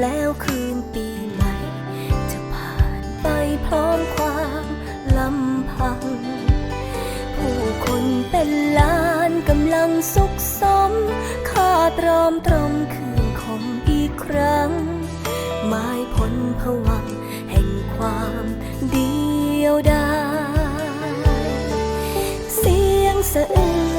แล้วคืนปีใหม่ จะผ่านไปพร้อมความลำพัง ผู้คนเป็นล้านกำลังสุขสมข้าตรอมตรมคืนคมอีกครั้ง หมายผลผวังแห่งความเดียวดายเสียงสะอื้น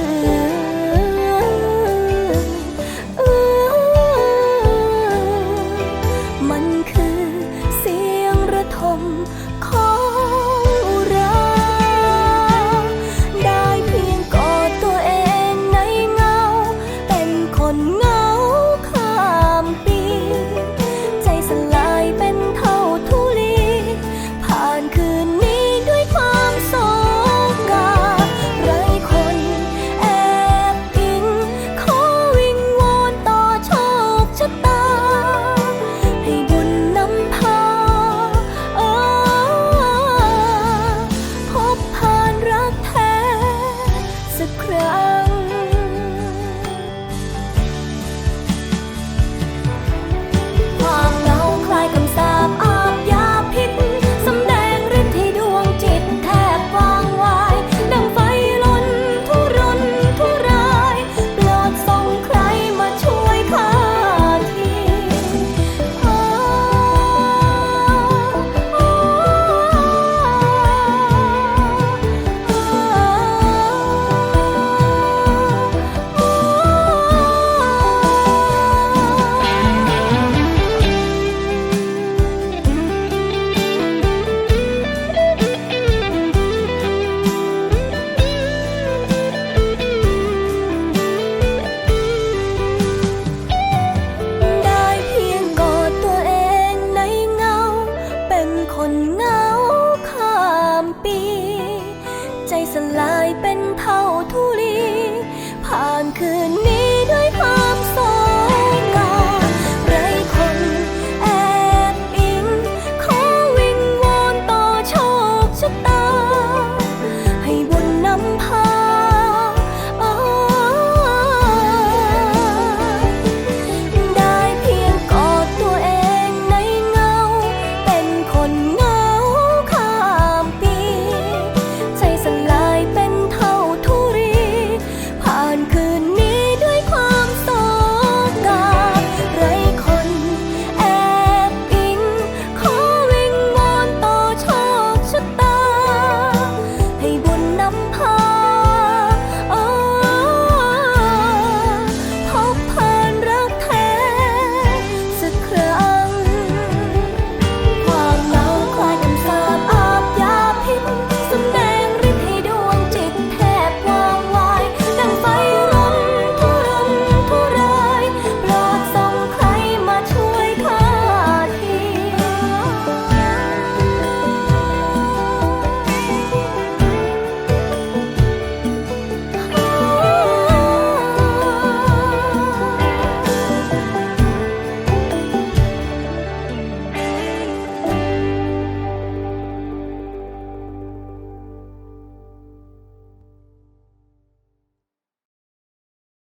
สลายเป็นเผาทุลี ผ่านคืนนี้